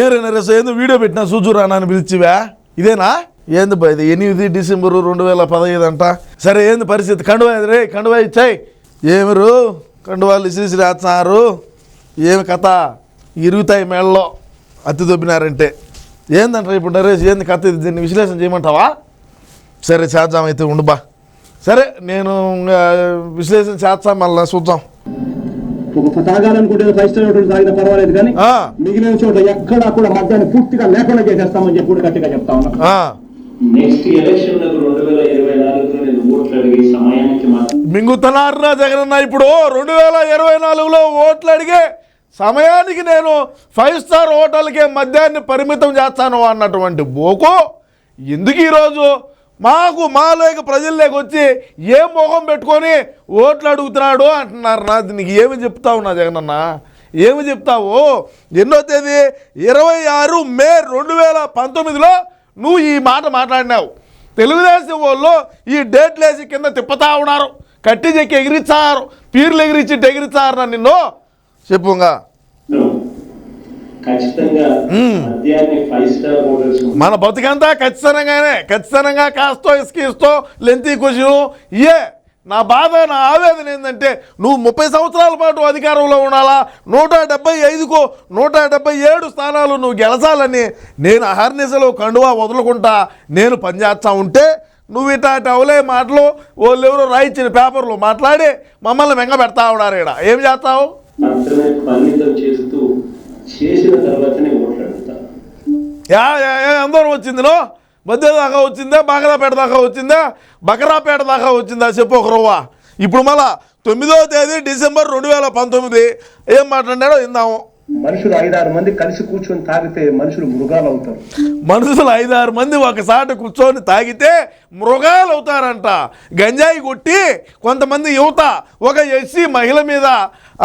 ఏ రే ఏందో వీడియో పెట్టినా చూచురా అని పిలిచివా? ఇదేనా? ఏంది బా ఇది? ఎనిమిది డిసెంబరు రెండు వేల పదహైదు అంట. సరే ఏంది పరిస్థితి? కండువా రే? కండువా ఇచ్చాయి. ఏమిరు? కండువాలు ఇసిరిసి రాస్తున్నారు ఏమి కథ? ఇరుగుతాయి మేళ్ళలో. అత్తి దొబ్బినారంటే. ఏందంటారు ఇప్పుడు నరేష్? ఏంది కథ ఇది? దీన్ని విశ్లేషణ చేయమంటావా? సరే చేద్దాం అయితే ఉండు బా. సరే నేను విశ్లేషణ చేస్తాం మళ్ళీ చూద్దాం. ఒక తాగాలనుకుంటే ఫైవ్ స్టార్ హోటల్ తాగినా పర్వాలేదు కానీ మిగిలిన చోట ఎక్కడా కూడా మద్యాన్ని పూర్తిగా లేకుండా చేసేస్తామని చెప్పి కూడా గట్టిగా చెప్తా ఉన్నా. ఆ. నెక్స్ట్ ఎలక్షన్లకు రెండు వేల ఇరవై నాలుగులో నేను ఓట్లు అడిగే సమయానికి మాత్రం మింగుతున్నారా జగనన్న? ఇప్పుడు రెండు వేల ఇరవై నాలుగులో ఓట్లు అడిగే సమయానికి నేను ఫైవ్ స్టార్ హోటల్కే మద్యాన్ని పరిమితం చేస్తాను అన్నటువంటి బోకు. ఎందుకు ఈరోజు మాకు మాలోకి ప్రజల్లోకి వచ్చి ఏం మొహం పెట్టుకొని ఓట్లు అడుగుతున్నాడు అంటున్నారు నా దీనికి ఏమి చెప్తావు నా జగనన్న ఏమి చెప్తావు? ఎన్నో తేదీ? ఇరవై ఆరు మే రెండు వేల పంతొమ్మిదిలో నువ్వు ఈ మాట మాట్లాడినావు. తెలుగుదేశం వాళ్ళు ఈ డేట్లు వేసి కింద తిప్పుతా ఉన్నారు. కట్టి చెక్కి ఎగిరిచ్చారు. పీర్లు ఎగిరిచ్చి ఎగిరిచ్చారు నిన్ను. చెప్పుగా ఖచ్చితంగా మద్యాన్ని ఫైవ్ స్టార్ హోటల్స్ మన బతుకంతా ఖచ్చితంగానే ఖచ్చితంగా కాస్తో ఇసుకిస్తో లెంతి కుషు ఇయే నా బాధ నా ఆవేదన ఏంటంటే నువ్వు ముప్పై సంవత్సరాల పాటు అధికారంలో ఉండాలా? నూట డెబ్బై ఐదుకు నూట డెబ్బై ఏడు స్థానాలు నువ్వు గెలచాలని నేను అహర్నిశలు కండువా వదులుకుంటా నేను పనిచేస్తా ఉంటే నువ్వు ఇటాటి అవలే మాటలు వాళ్ళు ఎవరో రాయించిన పేపర్లు మాట్లాడి మమ్మల్ని వెంగ పెడతా ఉన్నారు ఇక్కడ ఏం చేస్తావు? చేసిన తర్వాతనే ఓట్లు అడుగుతాను వచ్చిందినో మధ్య దాకా వచ్చిందా? బాగరాపేట దాకా వచ్చిందా? బకరాపేట దాకా వచ్చిందా? చెప్పు ఒక రవ్వ. ఇప్పుడు మళ్ళా తొమ్మిదవ తేదీ డిసెంబర్ రెండు వేల పంతొమ్మిది. ఏం మాట్లాడాడో ఇందాము మనుషులు ఐదారు మంది కలిసి కూర్చొని తాగితే మనుషులు మృగాలు అవుతారు మనుషులు ఐదారు మంది ఒకసారి కూర్చొని తాగితే మృగాలు అవుతారంట గంజాయి కొట్టి కొంతమంది యువత ఒక ఎస్సీ మహిళ మీద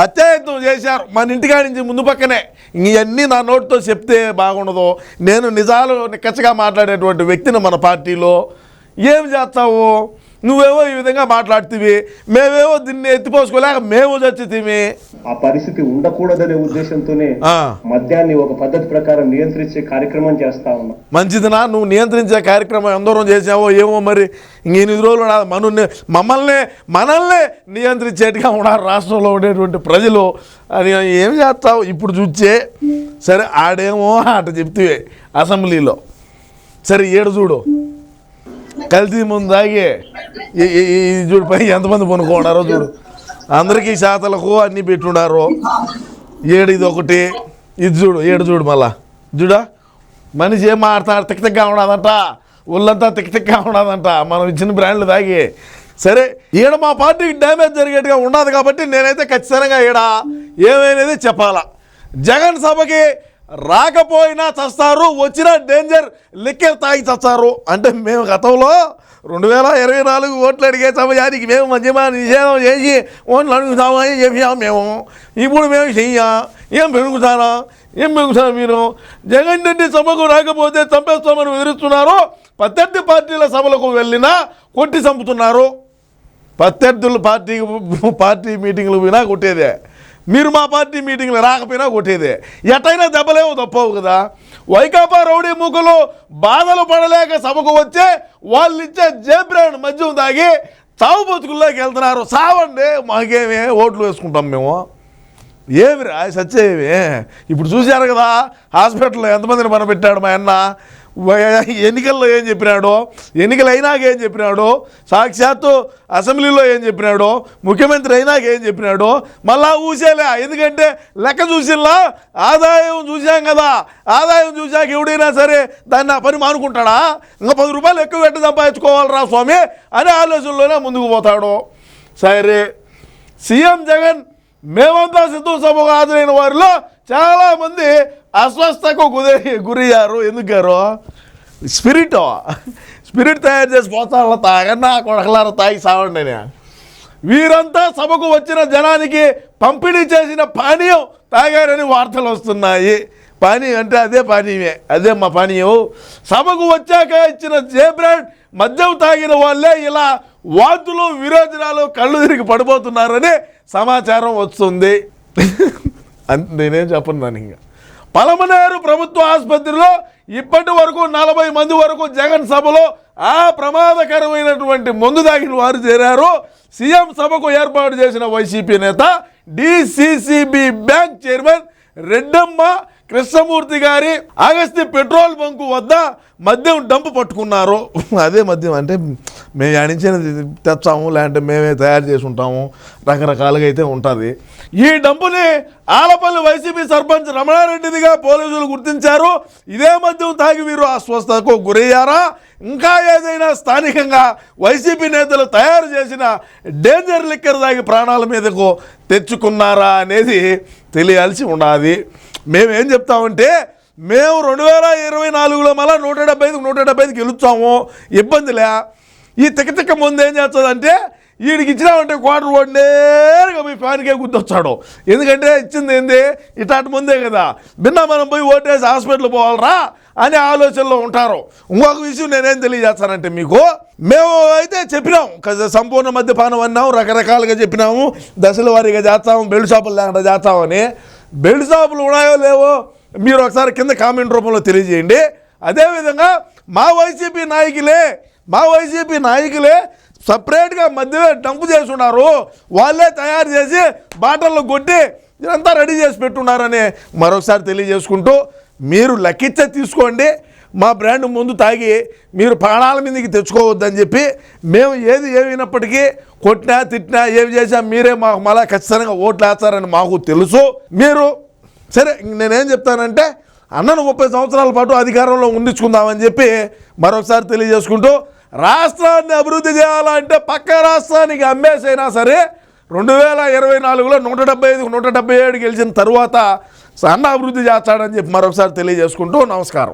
అత్యాయత్నం చేశారు. మన ఇంటికాడి నుంచి ముందు పక్కనే. ఇవన్నీ నా నోటితో చెప్తే బాగుండదు. నేను నిజాలు నిక్కచ్చగా మాట్లాడేటువంటి వ్యక్తిని మన పార్టీలో. ఏం చేస్తావు? నువ్వేవో ఈ విధంగా మాట్లాడుతీవి. మేమేవో దీన్ని ఎత్తిపోసుకోలేక మేము చచ్చితీమి ఆ పరిస్థితి ఉండకూడదనే ఉద్దేశంతోనే. మద్యాన్ని ఒక పద్ధతి ప్రకారం నియంత్రించే కార్యక్రమం చేస్తా ఉన్నాం. మంచిదినా నువ్వు నియంత్రించే కార్యక్రమం ఎందరూ చేసావో ఏమో మరి. ఇంకెన్ని రోజులు మను మమ్మల్ని మనల్ని నియంత్రించేట్టుగా ఉన్నారు రాష్ట్రంలో ఉండేటువంటి ప్రజలు. అని ఏం చేస్తావు? ఇప్పుడు చూచే సరే ఆడేమో అట చెప్తే అసెంబ్లీలో. సరే ఏడు చూడు. కల్తీ ముందు దాగి ఈ- ఈ చూడు పై ఎంతమంది పనుకున్నారో చూడు. అందరికీ శాతలకు అన్నీ పెట్టున్నారు. ఏడు ఇది ఒకటి. ఇది చూడు ఏడు చూడు మళ్ళా. చూడా? మనిషి ఏం మాడతాడు తిక్తిక్గా ఉండదంట ఒళ్ళంతా తిక్తిక్గా ఉండదంట మనం ఇచ్చిన బ్రాండ్లు తాగి. సరే ఈడ మా పార్టీకి డ్యామేజ్ జరిగేట్టుగా ఉండదు కాబట్టి నేనైతే ఖచ్చితంగా ఈడ ఏమైనది చెప్పాలా. జగన్ సభకి రాకపోయినా చస్తారు వచ్చిన డేంజర్ లిక్కర్ తాగి చస్తారు. అంటే మేము గతంలో రెండు వేల ఇరవై నాలుగు ఓట్లు అడిగే సమయానికి మేము మధ్యమా నిషేధం చేసి ఓట్లు అడుగుతామా అని చెప్పాము మేము. ఇప్పుడు మేము చెయ్యా. ఏం పెరుగుతారా? ఏం పెరుగుతారా మీరు? జగన్ రెడ్డి సభకు రాకపోతే చంపేస్తామని వివరిస్తున్నారు ప్రత్యర్థి పార్టీల సభలకు వెళ్ళినా కొట్టి చంపుతున్నారు. ప్రత్యర్థులు పార్టీ పార్టీ మీటింగ్లు పోయినా కొట్టేదే. మీరు మా పార్టీ మీటింగ్లు రాకపోయినా కొట్టేదే. ఎటైనా దెబ్బలేమో తప్పవు కదా. వైకాపా రౌడీ మూకలు బాధలు పడలేక సభకు వచ్చే వాళ్ళు ఇచ్చే జేబ్రాండ్ మద్యం తాగి చావు బతుకుల్లోకి వెళ్తున్నారు. సావండి మాకేమే ఓట్లు వేసుకుంటాం మేము. ఏమి రా సచ్చేవి ఇప్పుడు చూశారు కదా హాస్పిటల్లో ఎంతమందిని మన పెట్టాడు మా అన్న? ఎన్నికల్లో ఏం చెప్పినాడో ఎన్నికలు అయినాక ఏం చెప్పినాడో సాక్షాత్తు అసెంబ్లీలో ఏం చెప్పినాడో ముఖ్యమంత్రి అయినాక ఏం చెప్పినాడో మళ్ళా ఊసేలే. ఎందుకంటే లెక్క చూసిల్లా ఆదాయం చూసాం కదా ఆదాయం చూశాక ఎవడైనా సరే దాన్ని ఆ పని మానుకుంటాడా? ఇంకా పది రూపాయలు ఎక్కువ పెట్టి సంపాదించుకోవాలరా స్వామి అనే ఆలోచనలోనే ముందుకు పోతాడు. సరే సీఎం జగన్ మేమంతా సిద్ధు సభకు హాజరైన వారిలో చాలామంది అస్వస్థకు గురి గురయ్యారు. ఎందుకారు స్పిరిట్ స్పిరిట్ తయారు చేసి పోతాళ్ళ తాగన్నా కొడకలార తాగి సావండి వీరంతా సభకు వచ్చిన జనానికి పంపిణీ చేసిన పానీయం తాగారని వార్తలు వస్తున్నాయి. పానీయం అంటే అదే పానీయమే అదే మా పానీయం సభకు వచ్చాక ఇచ్చిన జేబ్రాండ్ మద్యం తాగిన వాళ్ళే ఇలా వాంతులు విరోచనాలు కళ్ళు తిరిగి పడిపోతున్నారని సమాచారం వస్తుంది. అంత నేనేం చెప్పను దాన్ని ఇంకా. పలమనేరు ప్రభుత్వ ఆసుపత్రిలో ఇప్పటి వరకు నలభై మంది వరకు జగన్ సభలో ఆ ప్రమాదకరమైనటువంటి మందు తాగిన వారు చేరారు. సీఎం సభకు ఏర్పాటు చేసిన వైసీపీ నేత DCCB bank chairman Reddamma Krishnamurthy గారి అగస్తి పెట్రోల్ బంకు వద్ద మద్యం డంపు పట్టుకున్నారు. అదే మద్యం అంటే మేము ఆడించిన తెచ్చాము లేదంటే మేమే తయారు చేసి ఉంటాము. రకరకాలుగా అయితే ఉంటుంది. ఈ డంపుని ఆలపల్లి వైసీపీ సర్పంచ్ రమణారెడ్డిదిగా పోలీసులు గుర్తించారు. ఇదే మద్యం తాగి వీరు అస్వస్థతకు గురయ్యారా? ఇంకా ఏదైనా స్థానికంగా వైసీపీ నేతలు తయారు చేసిన డేంజర్ లిక్కర్ తాగి ప్రాణాల మీదకు తెచ్చుకున్నారా అనేది తెలియాల్సి ఉండాలి మేము ఏం చెప్తామంటే మేము రెండు వేల ఇరవై నాలుగులో మళ్ళీ నూట డెబ్బై ఐదుకు నూట డెబ్బై ఐదుకి గెలుస్తాము. ఇబ్బందిలే. ఈ తిక్క తిక్క ముందు ఏం చేస్తుందంటే వీడికి ఇచ్చినామంటే క్వార్టర్ ఓడి నేరుగా మీ ఫ్యాన్కే గుర్తొచ్చాడు. ఎందుకంటే ఇచ్చింది ఏంది? ఇటాటి ముందే కదా. భిన్న మనం పోయి ఓటేసి హాస్పిటల్ పోవాలరా అనే ఆలోచనలో ఉంటారు. ఇంకొక విషయం నేనేం తెలియజేస్తానంటే మీకు మేము అయితే చెప్పినాం. సంపూర్ణ మద్యపానం అన్నాం రకరకాలుగా చెప్పినాము. దశల వారీగా చేస్తాము బెల్ట్ షాపులు లేకుండా చేస్తామని. బెల్ట్ షాపులు ఉన్నాయో లేవో మీరు ఒకసారి కింద కామెంట్ రూపంలో తెలియజేయండి. అదేవిధంగా మా వైసీపీ నాయకులే మా వైసీపీ నాయకులే సపరేట్గా మధ్యలో డంపు చేసి ఉన్నారు వాళ్ళే తయారు చేసి బాటల్లో కొట్టి ఇదంతా రెడీ చేసి పెట్టున్నారని మరొకసారి తెలియజేసుకుంటూ మీరు లెక్కిచ్చే తీసుకోండి. మా బ్రాండ్ ముందు తాగి మీరు ప్రాణాల మీదకి తెచ్చుకోవద్దని చెప్పి మేము ఏది ఏమైనప్పటికీ కొట్టినా తిట్టినా ఏమి చేసినా మీరే మాకు మళ్ళీ ఖచ్చితంగా ఓట్లు వేస్తారని మాకు తెలుసు. మీరు సరే నేనేం చెప్తానంటే అన్నను ముప్పై సంవత్సరాల పాటు అధికారంలో ఉండించుకుందామని చెప్పి మరొకసారి తెలియజేసుకుంటూ రాష్ట్రాన్ని అభివృద్ధి చేయాలంటే పక్క రాష్ట్రానికి అమ్మేసైనా సరే రెండు వేల ఇరవై నాలుగులో నూట డెబ్బై ఐదు నూట డెబ్బై ఏడు గెలిచిన తర్వాత అన్న అభివృద్ధి చేస్తాడని చెప్పి మరొకసారి తెలియజేసుకుంటూ నమస్కారం.